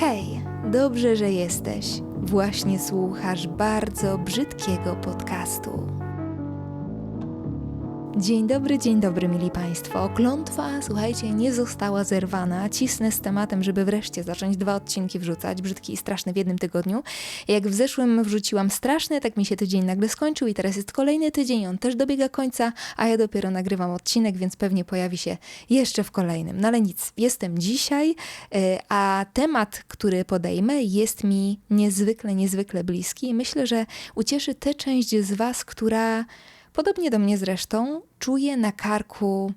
Hej, dobrze, że jesteś. Właśnie słuchasz bardzo brzydkiego podcastu. Dzień dobry, dzień dobry, mili Państwo. Klątwa, słuchajcie, nie została zerwana. Cisnę z tematem, żeby wreszcie zacząć dwa odcinki wrzucać, brzydki i straszny w jednym tygodniu. Jak w zeszłym wrzuciłam straszny, tak mi się tydzień nagle skończył i teraz jest kolejny tydzień, on też dobiega końca, a ja dopiero nagrywam odcinek, więc pewnie pojawi się jeszcze w kolejnym. No ale nic, jestem dzisiaj, e, a temat, który podejmę, jest mi niezwykle, niezwykle bliski i myślę, że ucieszy tę część z Was, która Podobnie do mnie zresztą czuje na karku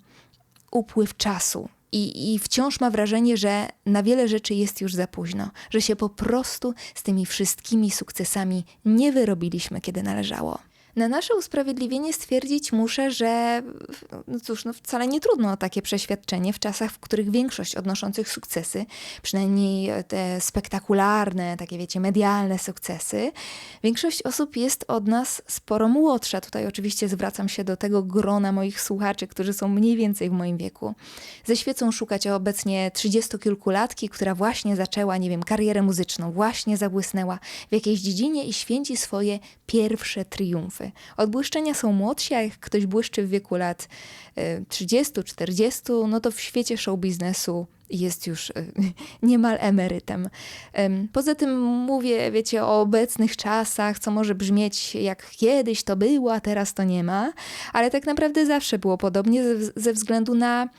upływ czasu. I, I wciąż ma wrażenie, że na wiele rzeczy jest już za późno, że się po prostu z tymi wszystkimi sukcesami nie wyrobiliśmy, kiedy należało. Na nasze usprawiedliwienie stwierdzić muszę, że no cóż, no wcale nie trudno o takie przeświadczenie w czasach, w których większość odnoszących sukcesy, przynajmniej te spektakularne, takie wiecie, medialne sukcesy, większość osób jest od nas sporo młodsza. Tutaj oczywiście zwracam się do tego grona moich słuchaczy, którzy są mniej więcej w moim wieku. Ze świecą szukać obecnie trzydziestokilkulatki, która właśnie zaczęła, nie wiem, karierę muzyczną, właśnie zabłysnęła w jakiejś dziedzinie i święci swoje pierwsze triumfy. Odbłyszczenia są młodsi, a jak ktoś błyszczy w wieku lat 30, e, 40, no to w świecie show biznesu jest już e, niemal emerytem. Poza tym mówię, wiecie, o obecnych czasach, co może brzmieć jak kiedyś to było, a teraz to nie ma, ale tak naprawdę zawsze było podobnie ze, względu na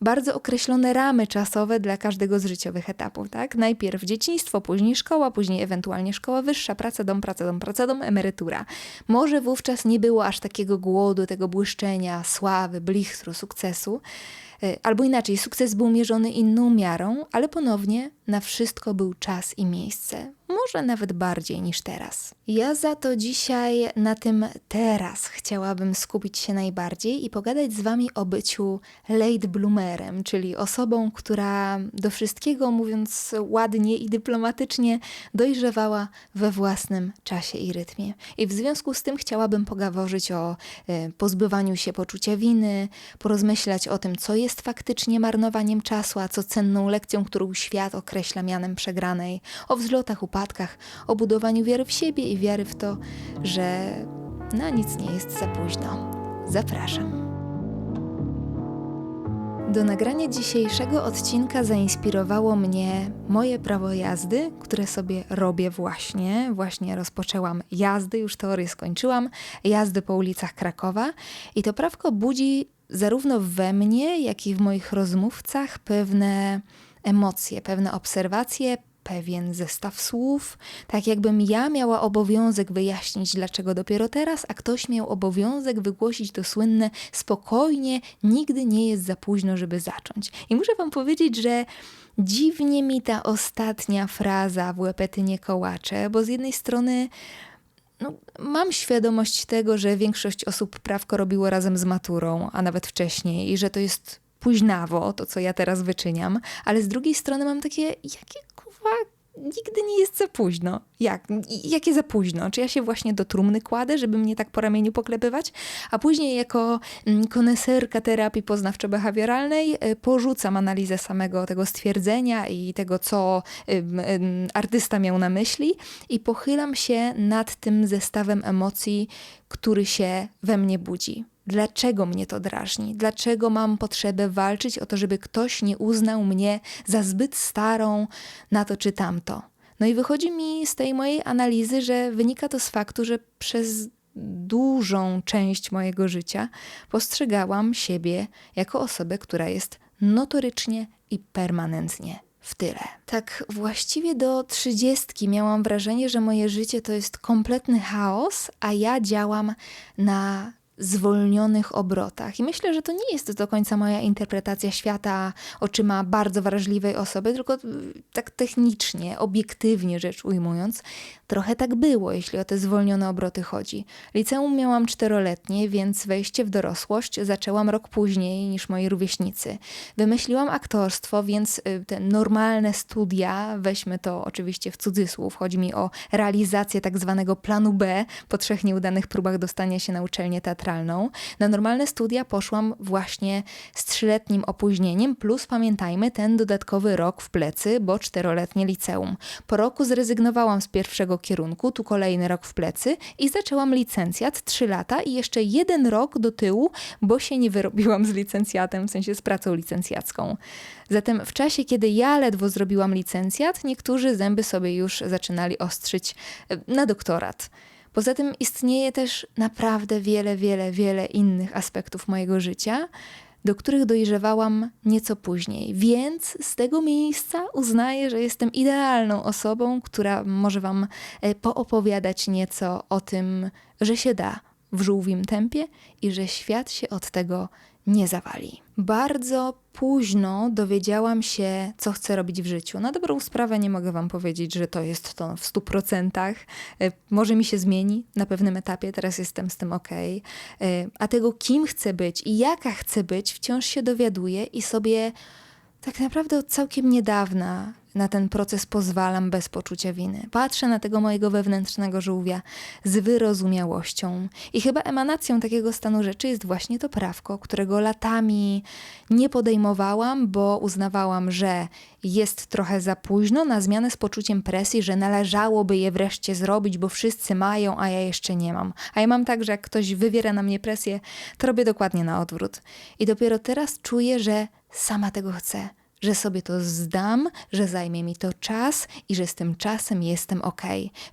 bardzo określone ramy czasowe dla każdego z życiowych etapów. Tak? Najpierw dzieciństwo, później szkoła, później ewentualnie szkoła wyższa, praca, dom, praca, dom, praca, dom, emerytura. Może wówczas nie było aż takiego głodu, tego błyszczenia, sławy, blichtru, sukcesu. E, albo inaczej, sukces był mierzony inną miarą, ale ponownie na wszystko był czas i miejsce może nawet bardziej niż teraz. Ja za to dzisiaj na tym teraz chciałabym skupić się najbardziej i pogadać z Wami o byciu late bloomerem, czyli osobą, która do wszystkiego, mówiąc ładnie i dyplomatycznie, dojrzewała we własnym czasie i rytmie. I w związku z tym chciałabym pogaworzyć o y, pozbywaniu się poczucia winy, porozmyślać o tym, co jest faktycznie marnowaniem czasu, a co cenną lekcją, którą świat określa mianem przegranej, o wzlotach, upadkach, o budowaniu wiary w siebie i wiary w to, że na nic nie jest za późno. Zapraszam. Do nagrania dzisiejszego odcinka zainspirowało mnie moje prawo jazdy, które sobie robię właśnie. Właśnie rozpoczęłam jazdy, już teorię skończyłam, jazdy po ulicach Krakowa i to prawko budzi zarówno we mnie, jak i w moich rozmówcach pewne emocje, pewne obserwacje, pewien zestaw słów, tak jakbym ja miała obowiązek wyjaśnić, dlaczego dopiero teraz, a ktoś miał obowiązek wygłosić to słynne spokojnie, nigdy nie jest za późno, żeby zacząć. I muszę Wam powiedzieć, że dziwnie mi ta ostatnia fraza w łepety nie kołacze, bo z jednej strony no, mam świadomość tego, że większość osób prawko robiło razem z maturą, a nawet wcześniej, i że to jest późnawo, to co ja teraz wyczyniam, ale z drugiej strony mam takie, jakie kurwa, nigdy nie jest za późno. Jak? Jakie za późno? Czy ja się właśnie do trumny kładę, żeby mnie tak po ramieniu poklepywać? A później jako mm, koneserka terapii poznawczo-behawioralnej y, porzucam analizę samego tego stwierdzenia i tego, co artysta miał na myśli i pochylam się nad tym zestawem emocji, który się we mnie budzi. Dlaczego mnie to drażni? Dlaczego mam potrzebę walczyć o to, żeby ktoś nie uznał mnie za zbyt starą na to czy tamto? No i wychodzi mi z tej mojej analizy, że wynika to z faktu, że przez dużą część mojego życia postrzegałam siebie jako osobę, która jest notorycznie i permanentnie w tyle. Tak właściwie do trzydziestki miałam wrażenie, że moje życie to jest kompletny chaos, a ja działam na zwolnionych obrotach. I myślę, że to nie jest do końca moja interpretacja świata oczyma bardzo wrażliwej osoby, tylko tak technicznie, obiektywnie rzecz ujmując, trochę tak było, jeśli o te zwolnione obroty chodzi. Liceum miałam czteroletnie, więc wejście w dorosłość zaczęłam rok później niż moi rówieśnicy. Wymyśliłam aktorstwo, więc y, te normalne studia, weźmy to oczywiście w cudzysłów, chodzi mi o realizację tak zwanego planu B po trzech nieudanych próbach dostania się na uczelnię teatralną teatralną. Na normalne studia poszłam właśnie z trzyletnim opóźnieniem, plus pamiętajmy ten dodatkowy rok w plecy, bo czteroletnie liceum. Po roku zrezygnowałam z pierwszego kierunku, tu kolejny rok w plecy i zaczęłam licencjat, trzy lata i jeszcze jeden rok do tyłu, bo się nie wyrobiłam z licencjatem, w sensie z pracą licencjacką. Zatem w czasie, kiedy ja ledwo zrobiłam licencjat, niektórzy zęby sobie już zaczynali ostrzyć e, na doktorat. Poza tym istnieje też naprawdę wiele, wiele, wiele innych aspektów mojego życia, do których dojrzewałam nieco później. Więc z tego miejsca uznaję, że jestem idealną osobą, która może Wam e, poopowiadać nieco o tym, że się da w żółwim tempie i że świat się od tego nie zawali. Bardzo późno dowiedziałam się, co chcę robić w życiu. Na dobrą sprawę nie mogę Wam powiedzieć, że to jest to w stu procentach. E, może mi się zmieni na pewnym etapie, teraz jestem z tym ok. E, a tego, kim chcę być i jaka chcę być, wciąż się dowiaduję i sobie tak naprawdę od całkiem niedawna na ten proces pozwalam bez poczucia winy. Patrzę na tego mojego wewnętrznego żółwia z wyrozumiałością. I chyba emanacją takiego stanu rzeczy jest właśnie to prawko, którego latami nie podejmowałam, bo uznawałam, że jest trochę za późno na zmianę z poczuciem presji, że należałoby je wreszcie zrobić, bo wszyscy mają, a ja jeszcze nie mam. A ja mam tak, że jak ktoś wywiera na mnie presję, to robię dokładnie na odwrót. I dopiero teraz czuję, że sama tego chcę że sobie to zdam, że zajmie mi to czas i że z tym czasem jestem ok,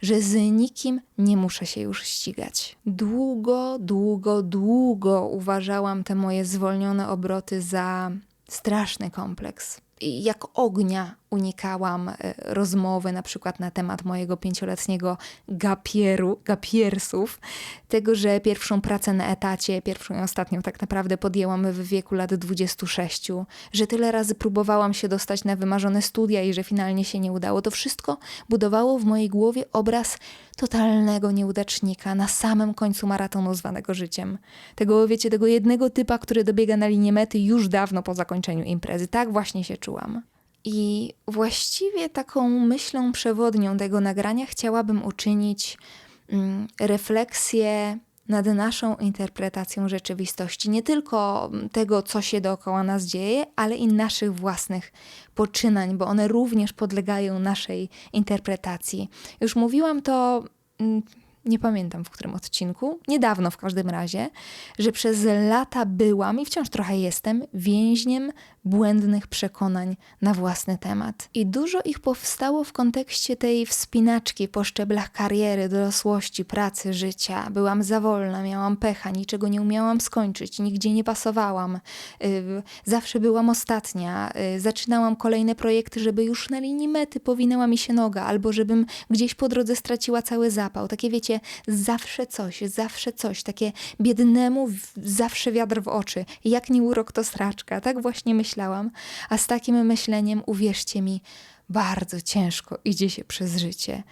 że z nikim nie muszę się już ścigać. Długo, długo, długo uważałam te moje zwolnione obroty za straszny kompleks. Jak ognia unikałam e, rozmowy na przykład na temat mojego pięcioletniego gapieru, gapiersów, tego, że pierwszą pracę na etacie, pierwszą i ostatnią tak naprawdę podjęłam w wieku lat 26, że tyle razy próbowałam się dostać na wymarzone studia i że finalnie się nie udało. To wszystko budowało w mojej głowie obraz totalnego nieudacznika na samym końcu maratonu zwanego życiem. Tego, wiecie, tego jednego typa, który dobiega na linię mety już dawno po zakończeniu imprezy. Tak właśnie się czułam. I właściwie taką myślą przewodnią tego nagrania chciałabym uczynić mm, refleksję nad naszą interpretacją rzeczywistości, nie tylko tego, co się dookoła nas dzieje, ale i naszych własnych poczynań, bo one również podlegają naszej interpretacji. Już mówiłam to mm, nie pamiętam w którym odcinku, niedawno w każdym razie, że przez lata byłam i wciąż trochę jestem więźniem błędnych przekonań na własny temat. I dużo ich powstało w kontekście tej wspinaczki po szczeblach kariery, dorosłości, pracy, życia. Byłam za wolna, miałam pecha, niczego nie umiałam skończyć, nigdzie nie pasowałam. Yy, zawsze byłam ostatnia. Yy, zaczynałam kolejne projekty, żeby już na linii mety powinęła mi się noga, albo żebym gdzieś po drodze straciła cały zapał. Takie wiecie, zawsze coś, zawsze coś. Takie biednemu zawsze wiatr w oczy. Jak nie urok to straczka. Tak właśnie myślałam a z takim myśleniem, uwierzcie mi, bardzo ciężko idzie się przez życie.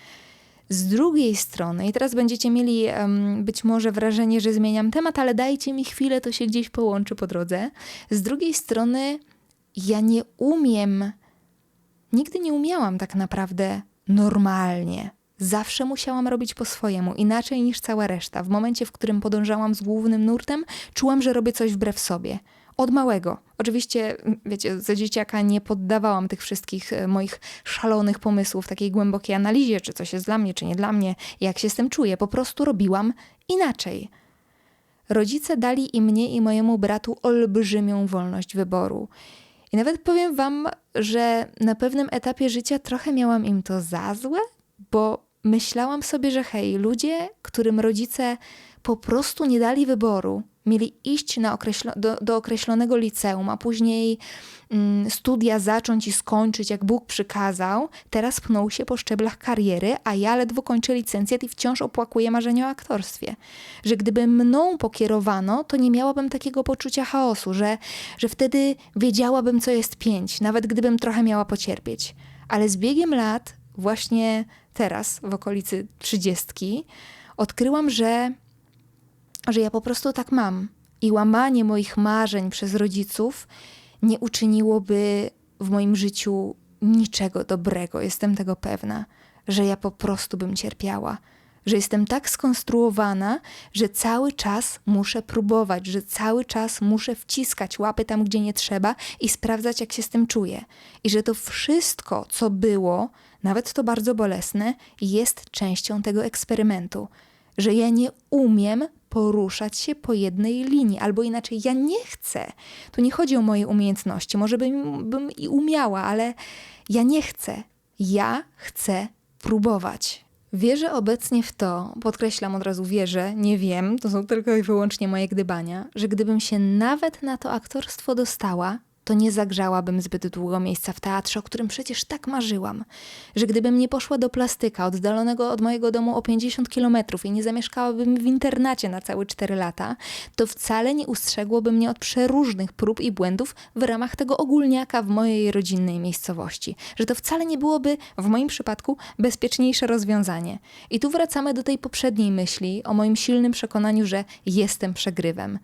Z drugiej strony, i teraz będziecie mieli um, być może wrażenie, że zmieniam temat, ale dajcie mi chwilę, to się gdzieś połączy po drodze. Z drugiej strony, ja nie umiem, nigdy nie umiałam tak naprawdę normalnie. Zawsze musiałam robić po swojemu, inaczej niż cała reszta. W momencie, w którym podążałam z głównym nurtem, czułam, że robię coś wbrew sobie. Od małego. Oczywiście, wiecie, za dzieciaka nie poddawałam tych wszystkich e, moich szalonych pomysłów, takiej głębokiej analizie, czy coś jest dla mnie, czy nie dla mnie, jak się z tym czuję. Po prostu robiłam inaczej. Rodzice dali i mnie, i mojemu bratu olbrzymią wolność wyboru. I nawet powiem wam, że na pewnym etapie życia trochę miałam im to za złe, bo myślałam sobie, że hej, ludzie, którym rodzice po prostu nie dali wyboru, mieli iść na określo do, do, określonego liceum, a później mm, studia zacząć i skończyć, jak Bóg przykazał, teraz pnął się po szczeblach kariery, a ja ledwo kończę licencjat i wciąż opłakuję marzenie o aktorstwie. Że gdyby mną pokierowano, to nie miałabym takiego poczucia chaosu, że, że wtedy wiedziałabym, co jest pięć, nawet gdybym trochę miała pocierpieć. Ale z biegiem lat, właśnie teraz, w okolicy trzydziestki, odkryłam, że że ja po prostu tak mam. I łamanie moich marzeń przez rodziców nie uczyniłoby w moim życiu niczego dobrego. Jestem tego pewna, że ja po prostu bym cierpiała, że jestem tak skonstruowana, że cały czas muszę próbować, że cały czas muszę wciskać łapy tam, gdzie nie trzeba i sprawdzać, jak się z tym czuję. I że to wszystko, co było, nawet to bardzo bolesne, jest częścią tego eksperymentu. Że ja nie umiem poruszać się po jednej linii, albo inaczej, ja nie chcę. Tu nie chodzi o moje umiejętności, może bym, bym i umiała, ale ja nie chcę. Ja chcę próbować. Wierzę obecnie w to, podkreślam od razu wierzę, nie wiem, to są tylko i wyłącznie moje gdybania, że gdybym się nawet na to aktorstwo dostała, to nie zagrzałabym zbyt długo miejsca w teatrze, o którym przecież tak marzyłam. Że gdybym nie poszła do plastyka, oddalonego od mojego domu o 50 kilometrów i nie zamieszkałabym w internacie na całe 4 lata, to wcale nie ustrzegłoby mnie od przeróżnych prób i błędów w ramach tego ogólniaka w mojej rodzinnej miejscowości. Że to wcale nie byłoby, w moim przypadku, bezpieczniejsze rozwiązanie. I tu wracamy do tej poprzedniej myśli o moim silnym przekonaniu, że jestem przegrywem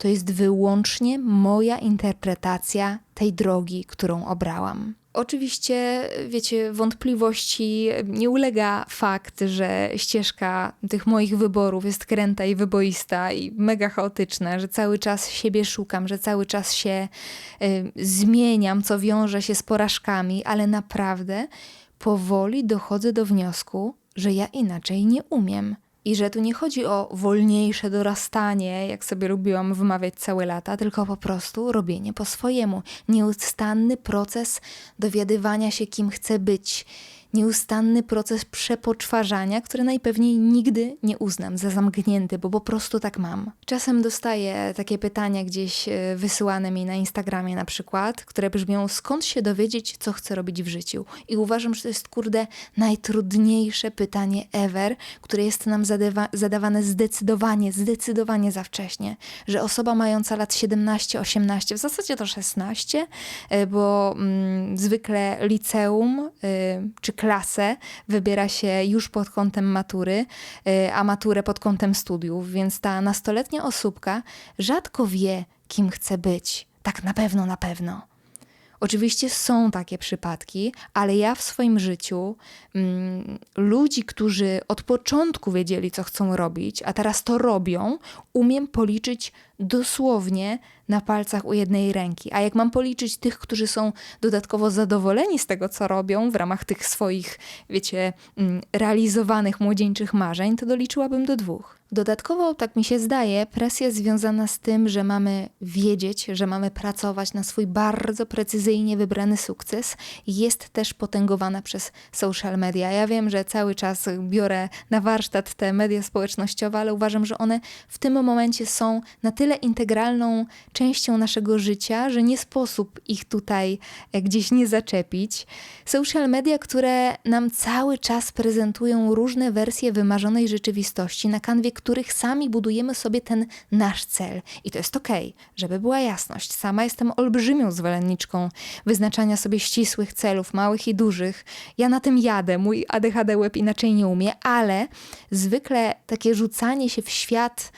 to jest wyłącznie moja interpretacja tej drogi, którą obrałam. Oczywiście, wiecie, wątpliwości nie ulega fakt, że ścieżka tych moich wyborów jest kręta i wyboista i mega chaotyczna, że cały czas siebie szukam, że cały czas się y, zmieniam, co wiąże się z porażkami, ale naprawdę powoli dochodzę do wniosku, że ja inaczej nie umiem. I że tu nie chodzi o wolniejsze dorastanie, jak sobie lubiłam wymawiać całe lata, tylko po prostu robienie po swojemu. Nieustanny proces dowiadywania się, kim chcę być nieustanny proces przepoczwarzania, który najpewniej nigdy nie uznam za zamknięty, bo po prostu tak mam. Czasem dostaję takie pytania gdzieś e, wysyłane mi na Instagramie na przykład, które brzmią skąd się dowiedzieć, co chcę robić w życiu. I uważam, że to jest kurde najtrudniejsze pytanie ever, które jest nam zadawane zdecydowanie, zdecydowanie za wcześnie. Że osoba mająca lat 17, 18, w zasadzie to 16, e, bo mm, zwykle liceum y, czy klasę wybiera się już pod kątem matury, y, a maturę pod kątem studiów, więc ta nastoletnia osóbka rzadko wie, kim chce być. Tak na pewno, na pewno. Oczywiście są takie przypadki, ale ja w swoim życiu mm, ludzi, którzy od początku wiedzieli, co chcą robić, a teraz to robią, umiem policzyć dosłownie na palcach u jednej ręki. A jak mam policzyć tych, którzy są dodatkowo zadowoleni z tego, co robią w ramach tych swoich, wiecie, mm, realizowanych młodzieńczych marzeń, to doliczyłabym do dwóch. Dodatkowo, tak mi się zdaje, presja związana z tym, że mamy wiedzieć, że mamy pracować na swój bardzo precyzyjnie wybrany sukces, jest też potęgowana przez social media. Ja wiem, że cały czas biorę na warsztat te media społecznościowe, ale uważam, że one w tym momencie są na tyle integralną częścią naszego życia, że nie sposób ich tutaj e, gdzieś nie zaczepić. Social media, które nam cały czas prezentują różne wersje wymarzonej rzeczywistości, na kanwie których sami budujemy sobie ten nasz cel. I to jest okej, okay, żeby była jasność. Sama jestem olbrzymią zwolenniczką wyznaczania sobie ścisłych celów, małych i dużych. Ja na tym jadę, mój ADHD inaczej nie umie, ale zwykle takie rzucanie się w świat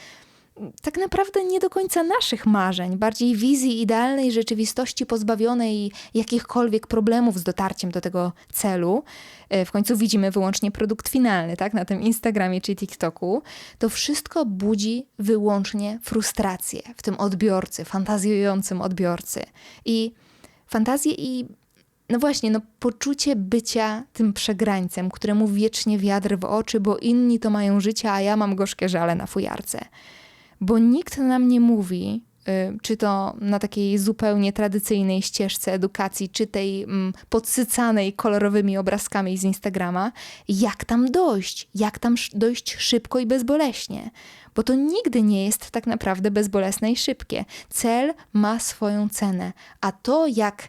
tak naprawdę nie do końca naszych marzeń, bardziej wizji idealnej rzeczywistości pozbawionej jakichkolwiek problemów z dotarciem do tego celu. E, w końcu widzimy wyłącznie produkt finalny, tak, na tym Instagramie czy TikToku. To wszystko budzi wyłącznie frustrację w tym odbiorcy, fantazjującym odbiorcy. I fantazję i no właśnie, no poczucie bycia tym przegrańcem, któremu wiecznie wiatr w oczy, bo inni to mają życie, a ja mam gorzkie żale na fujarce bo nikt nam nie mówi, y, czy to na takiej zupełnie tradycyjnej ścieżce edukacji, czy tej mm, podsycanej kolorowymi obrazkami z Instagrama, jak tam dojść, jak tam dojść szybko i bezboleśnie. Bo to nigdy nie jest tak naprawdę bezbolesne i szybkie. Cel ma swoją cenę, a to jak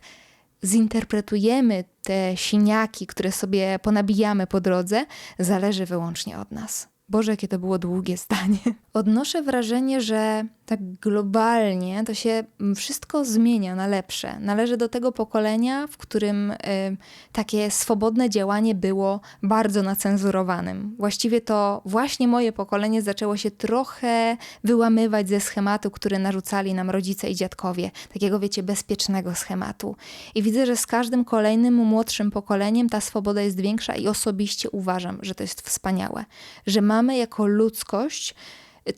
zinterpretujemy te siniaki, które sobie ponabijamy po drodze, zależy wyłącznie od nas. Boże, jakie to było długie zdanie. Odnoszę wrażenie, że tak globalnie to się wszystko zmienia na lepsze. Należy do tego pokolenia, w którym y, takie swobodne działanie było bardzo nacenzurowanym. Właściwie to właśnie moje pokolenie zaczęło się trochę wyłamywać ze schematu, który narzucali nam rodzice i dziadkowie, takiego wiecie, bezpiecznego schematu. I widzę, że z każdym kolejnym młodszym pokoleniem ta swoboda jest większa i osobiście uważam, że to jest wspaniałe, że mamy jako ludzkość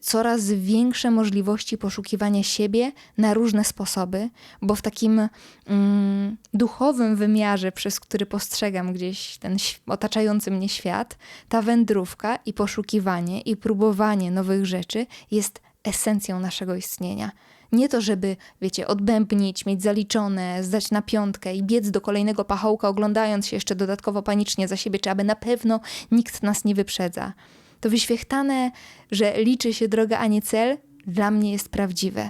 coraz większe możliwości poszukiwania siebie na różne sposoby, bo w takim mm, duchowym wymiarze, przez który postrzegam gdzieś ten otaczający mnie świat, ta wędrówka i poszukiwanie i próbowanie nowych rzeczy jest esencją naszego istnienia. Nie to, żeby, wiecie, odbębnić, mieć zaliczone, zdać na piątkę i biec do kolejnego pachołka, oglądając się jeszcze dodatkowo panicznie za siebie, czy aby na pewno nikt nas nie wyprzedza to wyświechtane, że liczy się droga, a nie cel, dla mnie jest prawdziwe.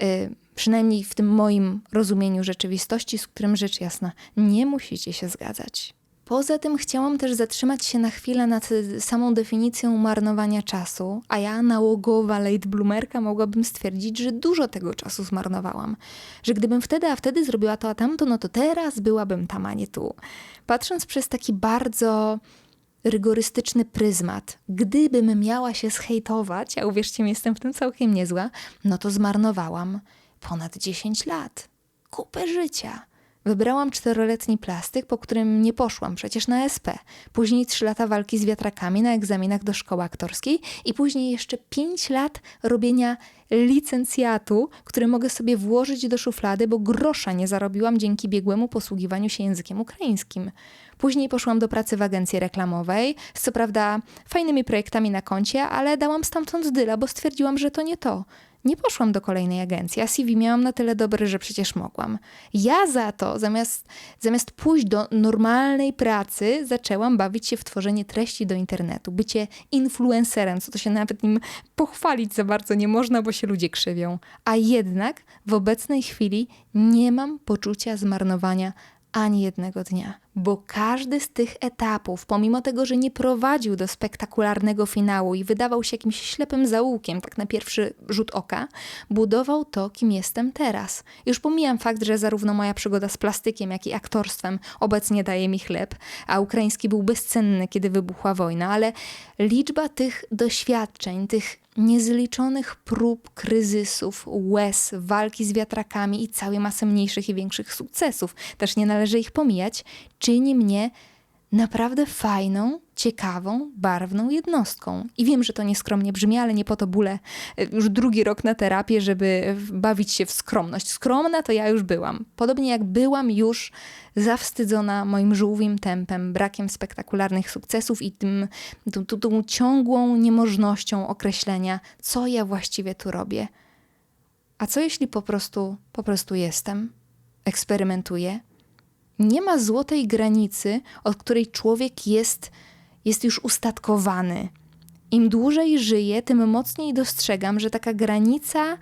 Yy, przynajmniej w tym moim rozumieniu rzeczywistości, z którym rzecz jasna nie musicie się zgadzać. Poza tym chciałam też zatrzymać się na chwilę nad samą definicją marnowania czasu, a ja, nałogowa late bloomerka, mogłabym stwierdzić, że dużo tego czasu zmarnowałam. Że gdybym wtedy, a wtedy zrobiła to, a tamto, no to teraz byłabym tam, a nie tu. Patrząc przez taki bardzo rygorystyczny pryzmat. Gdybym miała się zhejtować, a uwierzcie mi, jestem w tym całkiem niezła, no to zmarnowałam ponad 10 lat. Kupę życia. Wybrałam czteroletni plastyk, po którym nie poszłam przecież na SP. Później trzy lata walki z wiatrakami na egzaminach do szkoły aktorskiej i później jeszcze pięć lat robienia licencjatu, który mogę sobie włożyć do szuflady, bo grosza nie zarobiłam dzięki biegłemu posługiwaniu się językiem ukraińskim. Później poszłam do pracy w agencji reklamowej, z co prawda fajnymi projektami na koncie, ale dałam stamtąd dyla, bo stwierdziłam, że to nie to. Nie poszłam do kolejnej agencji, a CV miałam na tyle dobre, że przecież mogłam. Ja za to, zamiast, zamiast pójść do normalnej pracy, zaczęłam bawić się w tworzenie treści do internetu, bycie influencerem, co to się nawet nim pochwalić za bardzo nie można, bo się ludzie krzywią. A jednak w obecnej chwili nie mam poczucia zmarnowania ani jednego dnia, bo każdy z tych etapów, pomimo tego, że nie prowadził do spektakularnego finału i wydawał się jakimś ślepym zaułkiem, tak na pierwszy rzut oka, budował to, kim jestem teraz. Już pomijam fakt, że zarówno moja przygoda z plastykiem, jak i aktorstwem obecnie daje mi chleb, a ukraiński był bezcenny, kiedy wybuchła wojna, ale liczba tych doświadczeń, tych niezliczonych prób, kryzysów, łez, walki z wiatrakami i całej masy mniejszych i większych sukcesów, też nie należy ich pomijać, czyni mnie naprawdę fajną, ciekawą, barwną jednostką. I wiem, że to nieskromnie brzmi, ale nie po to bóle e, już drugi rok na terapię, żeby bawić się w skromność. Skromna to ja już byłam. Podobnie jak byłam już zawstydzona moim żółwim tempem, brakiem spektakularnych sukcesów i tym, tą, tą, tą ciągłą niemożnością określenia, co ja właściwie tu robię. A co jeśli po prostu, po prostu jestem? Eksperymentuję? Nie ma złotej granicy, od której człowiek jest, jest już ustatkowany. Im dłużej żyję, tym mocniej dostrzegam, że taka granica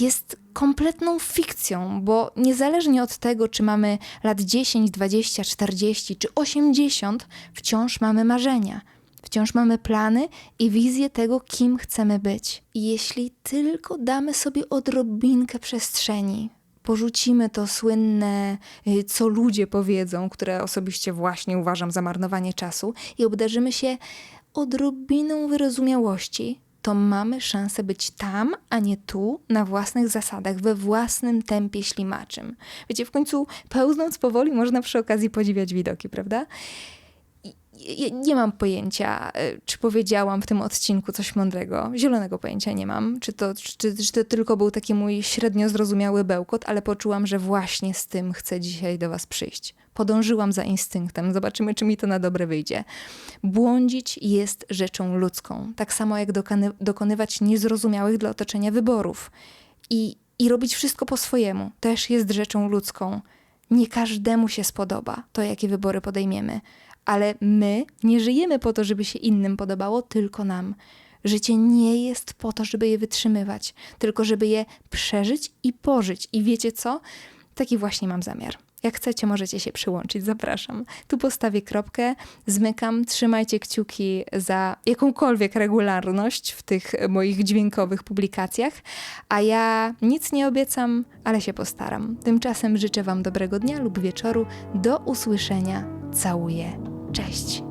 jest kompletną fikcją, bo niezależnie od tego, czy mamy lat 10, 20, 40 czy 80, wciąż mamy marzenia. Wciąż mamy plany i wizję tego, kim chcemy być. I jeśli tylko damy sobie odrobinkę przestrzeni, porzucimy to słynne, y, co ludzie powiedzą, które osobiście właśnie uważam za marnowanie czasu, i obdarzymy się odrobiną wyrozumiałości, to mamy szansę być tam, a nie tu, na własnych zasadach, we własnym tempie ślimaczym. Wiecie, w końcu pełznąc powoli można przy okazji podziwiać widoki, prawda? Nie mam pojęcia, e, czy powiedziałam w tym odcinku coś mądrego. Zielonego pojęcia nie mam. Czy to, czy, czy to tylko był taki mój średnio zrozumiały bełkot, ale poczułam, że właśnie z tym chcę dzisiaj do Was przyjść. Podążyłam za instynktem. Zobaczymy, czy mi to na dobre wyjdzie. Błądzić jest rzeczą ludzką. Tak samo jak dokony, dokonywać niezrozumiałych dla otoczenia wyborów. I, I robić wszystko po swojemu też jest rzeczą ludzką. Nie każdemu się spodoba to, jakie wybory podejmiemy ale my nie żyjemy po to, żeby się innym podobało, tylko nam. Życie nie jest po to, żeby je wytrzymywać, tylko żeby je przeżyć i pożyć. I wiecie co? Taki właśnie mam zamiar. Jak chcecie, możecie się przyłączyć, zapraszam. Tu postawię kropkę, zmykam, trzymajcie kciuki za jakąkolwiek regularność w tych moich dźwiękowych publikacjach, a ja nic nie obiecam, ale się postaram. Tymczasem życzę Wam dobrego dnia lub wieczoru. Do usłyszenia. Całuję. Cześć.